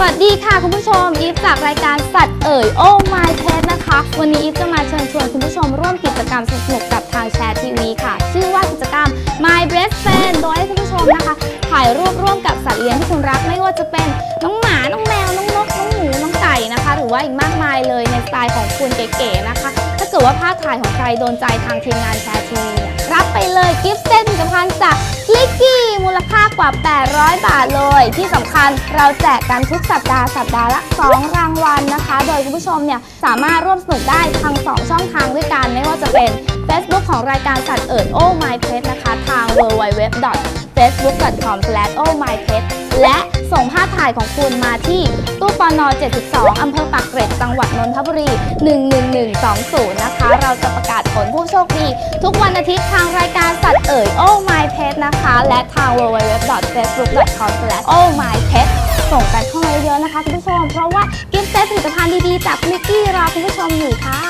สวัสดีค่ะคุณผู้ชมอีฟจากรายการสัตว์เอ่ยโอ้ my pet นะคะ วันนี้อีฟจะมาเชิญชวนคุณผู้ชมร่วมกิจกรรมสนุกกับทางแชร์ทีวีค่ะ ชื่อว่ากิจกรรม my best friend โดยให้คุณผู้ชมนะคะ ถ่ายรูปร่วมกับสัตว์เลี้ยงที่คุณรักไม่ว่าจะเป็นน้องหมา น้องแมว น้องนก น้องหมู น้องไก่นะคะ หรือว่าอีกมากมายเลยในสไตล์ของคุณเก๋ๆนะคะ ถ้าเกิดว่าภาพถ่ายของใครโดนใจทางทีมงานแชร์ทีวีรับไปเลยกิฟต์เซตผลิตภัณฑ์จาก กว่า 800 บาทเลย ที่สำคัญเราแจกกันทุกสัปดาห์สัปดาห์ละ 2 รางวัลนะคะ โดยคุณผู้ชมเนี่ยสามารถร่วมสนุกได้ทาง 2 ช่องทางด้วยกัน ไม่ว่าจะเป็น Facebook ของรายการสัตว์เอิญโอ้ my pet นะคะทาง www facebook.com oh my pet และส่งภาพถ่ายของคุณมาที่ตู้ปน72 อำเภอปากเกร็ด จังหวัดนนทบุรี 11120 นะคะ เราจะประกาศผลผู้โชคดี ทุกวันอาทิตย์ทางรายการสัตว์เอ่ย oh my pet นะคะ และทาง www.facebook.com oh my pet ส่งกันเข้ามาเยอะๆนะคะคุณผู้ชม เพราะว่ากิฟต์เซตผลิตภัณฑ์ดีๆ จากมิกกี้รอคุณผู้ชมอยู่ค่ะ